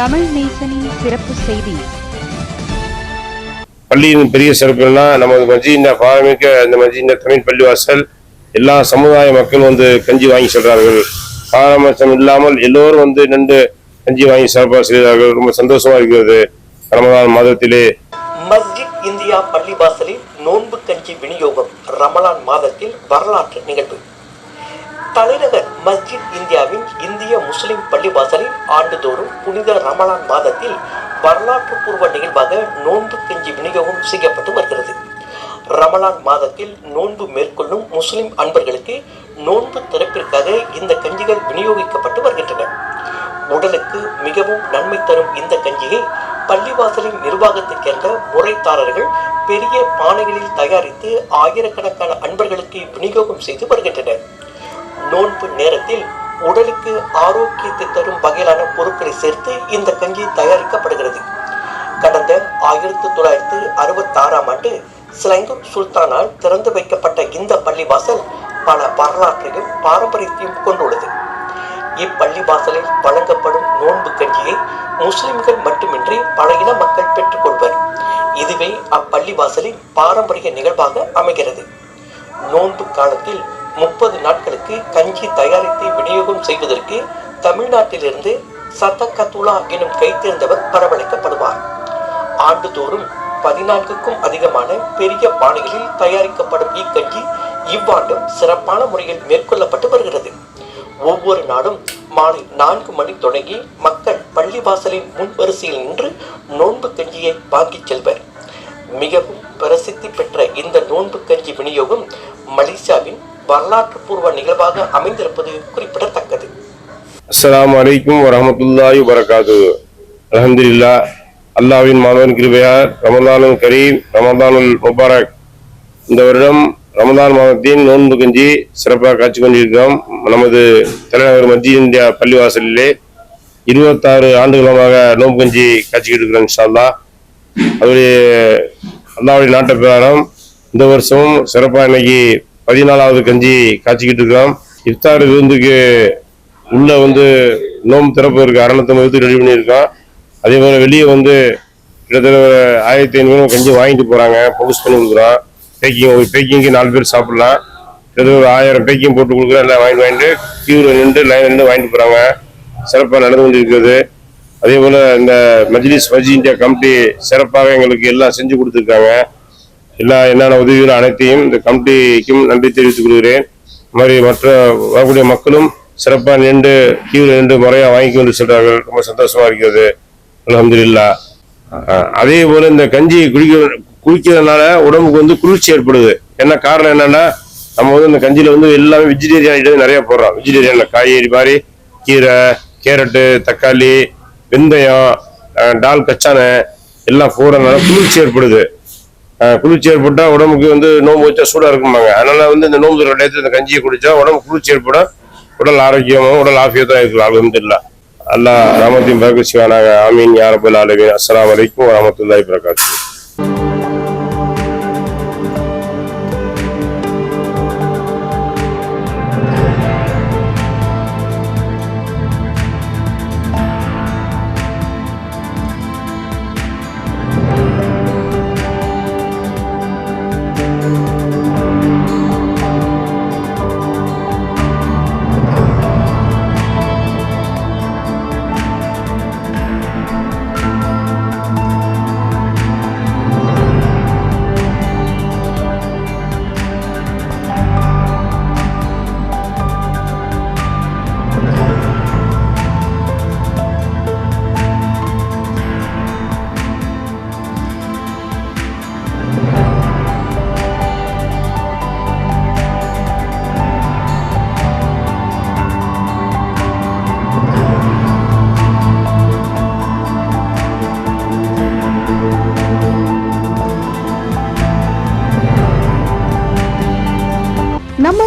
தமிழ் நேசனின் சிறப்பு செய்தி. பள்ளியின் பெரிய சிறப்புனா நமது மஜீந்த பாரமிக்க இந்த மஜீந்த தமிழ் பள்ளிவாசல் எல்லா சமுதாய மக்கள் வந்து கஞ்சி வாங்கி செல்றார்கள். பாரபட்சம் இல்லாமல் எல்லோரும் வந்து நின்று கஞ்சி வாங்கி சிறப்பாக செய்கிறார்கள் ரொம்ப சந்தோஷமா இருக்கிறது. ரமதான் மாதத்திலே. மஸ்ஜித் இந்தியா பள்ளிவாசலில் நோன்பு கஞ்சி விநியோகம் ரமலான் மாதத்தில் வரலாற்று நிகழ்வு. தலைநகர் மஸ்ஜித் இந்தியாவின் இந்திய முஸ்லிம் பள்ளிவாசலில் ஆண்டுதோறும் புனித ரமலான் மாதத்தில் வரலாற்று பூர்வ நிகழ்வாக நோன்பு கஞ்சி விநியோகம் செய்யப்பட்டு வருகிறது. ரமலான் மாதத்தில் நோன்பு மேற்கொள்ளும் முஸ்லிம் அன்பர்களுக்கு நோன்பு திறப்பிற்காக இந்த கஞ்சிகள் விநியோகிக்கப்பட்டு வருகின்றன. உடலுக்கு மிகவும் நன்மை தரும் இந்த கஞ்சியை பள்ளிவாசலின் நிர்வாகத்தைச் சேர்ந்த முறைத்தாரர்கள் பெரிய பானைகளில் தயாரித்து ஆயிரக்கணக்கான அன்பர்களுக்கு விநியோகம் செய்து வருகின்றனர். நோன்பு நேரத்தில் உடலுக்கு ஆரோக்கியத்தை தரும் வகையிலான பொருட்களை சேர்த்து இந்த கஞ்சி தயாரிக்கப்படுகிறது. கடந்த ஆயிரத்தி தொள்ளாயிரத்து அறுபத்தாறாம் ஆண்டு சிலங்கூர் சுல்தானால் திறந்து வைக்கப்பட்ட இந்த பள்ளிவாசல் பல வரலாற்றையும் பாரம்பரியத்தையும் கொண்டுள்ளது. இப்பள்ளிவாசலில் வழங்கப்படும் நோன்பு கஞ்சியை முஸ்லிம்கள் மட்டுமின்றி பல இன மக்கள் பெற்றுக்கொள்வர் இதுவே அப்பள்ளிவாசலின் பாரம்பரிய நிகழ்வாக அமைகிறது. நோன்பு காலத்தில் முப்பது நாட்களுக்கு கஞ்சி தயாரித்து விநியோகம் செய்வதற்கு தமிழ்நாட்டிலிருந்து சத்தகத்துலா எனும் கைத்தேர்ந்தவர் வரவழைக்கப்படுவார். ஆண்டுதோறும் பதினான்குக்கும் அதிகமான பெரிய பானைகளில் தயாரிக்கப்படும் இக்கஞ்சி இவ்வாண்டும் சிறப்பான முறையில் மேற்கொள்ளப்பட்டு வருகிறது. ஒவ்வொரு நாளும் மாலை நான்கு மணி தொடங்கி மக்கள் பள்ளிவாசலின் முன் வரிசையில் நின்று நோன்பு கஞ்சியை வாங்கிச் செல்வர். மிகவும் பிரசித்தி பெற்ற இந்த நோன்பு கஞ்சி விநியோகம் மலேசியாவின் வரலாற்று பூர்வ நிகழ்வாக அமைந்திருப்பது குறிப்பிடத்தக்கது. அஸ்லாம் வலைக்கும் வரஹமத்துல்லாஹி வரகாது அலமதுல்லா அல்லாஹ்வின் மாதவன் கிருபையார் ரமதானுல் கரீம் ரமதானுல் முபாரக். இந்த வருடம் ரமதான் மாதத்தின் நோன்பு கஞ்சி சிறப்பாக காட்சி கொண்டிருக்கிறோம். நமது தலைநகர் மத்திய இந்தியா பள்ளிவாசலிலே இருபத்தாறு ஆண்டுகளமாக நோன்பு கஞ்சி காட்சிக்கிட்டு இருக்கிறோம் இன்ஷா அல்லாஹ் அதோடைய அல்லாவுடைய நாட்டை பிரகாரம் இந்த வருஷமும் சிறப்பாக இன்னைக்கு பதினாலாவது கஞ்சி காய்ச்சிக்கிட்டு இருக்கிறோம். இஃப்தார் விருந்துக்கு உள்ள வந்து நோம்பு இருக்கு அரணத்தை விருது ரெடி பண்ணியிருக்கோம். அதே போல வெளியே வந்து கிட்டத்தட்ட ஒரு ஆயிரத்தி ஐநூறு கஞ்சி வாங்கிட்டு போறாங்க. பவுஸ் பண்ணி கொடுக்குறோம். பேக்கிங் ஒரு பேக்கிங்க்கு நாலு பேர் சாப்பிடலாம். கிட்டத்தட்ட ஒரு ஆயிரம் பேக்கிங் போட்டு கொடுக்குறோம். எல்லாம் வாங்கிட்டு வாங்கிட்டு கியூவில் நின்று லைன் நின்று வாங்கிட்டு போறாங்க. சிறப்பாக நடந்து கொண்டிருக்கிறது. அதே போல இந்த மஜ்லிஸ் மஜி இந்தியா கமிட்டி சிறப்பாக எங்களுக்கு எல்லாம் செஞ்சு கொடுத்துருக்காங்க. எல்லா என்னென்ன உதவிகள் அனைத்தையும் இந்த கமிட்டிக்கும் நன்றி தெரிவித்துக் கொள்கிறேன். இது மாதிரி மற்ற வரக்கூடிய மக்களும் சிறப்பாக நின்று கீழே நின்று முறையாக வாங்கி கொண்டு செல்றார்கள். ரொம்ப சந்தோஷமா இருக்கிறது. அலமதுல்லா அதே போல இந்த கஞ்சி குடிக்க குடிக்கிறதுனால உடம்புக்கு வந்து குளிர்ச்சி ஏற்படுது. என்ன காரணம் என்னன்னா நம்ம வந்து இந்த கஞ்சியில வந்து எல்லாமே வெஜிடேரியன் ஐட்டம் நிறைய போடுறோம். வெஜிடேரியன்ல காய்கறி மாதிரி கீரை கேரட்டு தக்காளி வெந்தயம் டால் கச்சானை எல்லாம் போடுறதுனால குளிர்ச்சி ஏற்படுது. குளிர்ச்சி ஏற்பட்டா உடம்புக்கு வந்து நோம்பு வச்சா சூடாக இருக்குமாங்க அதனால வந்து இந்த நோம்பு டயத்துல இந்த கஞ்சியை குடிச்சா உடம்பு குளிர்ச்சி ஏற்பட உடல் ஆரோக்கியமாகவும் உடல் ஆஃபியத்தான் இருக்கலாம் அலமதுல்லா அல்லா ராமத்தின் பரகத் சிவானாக ஆமீன். யாரபுல் ஆலமீன் அஸ்ஸலாமு அலைக்கும் வரமத்துல்லாஹி வரகாத்துஹு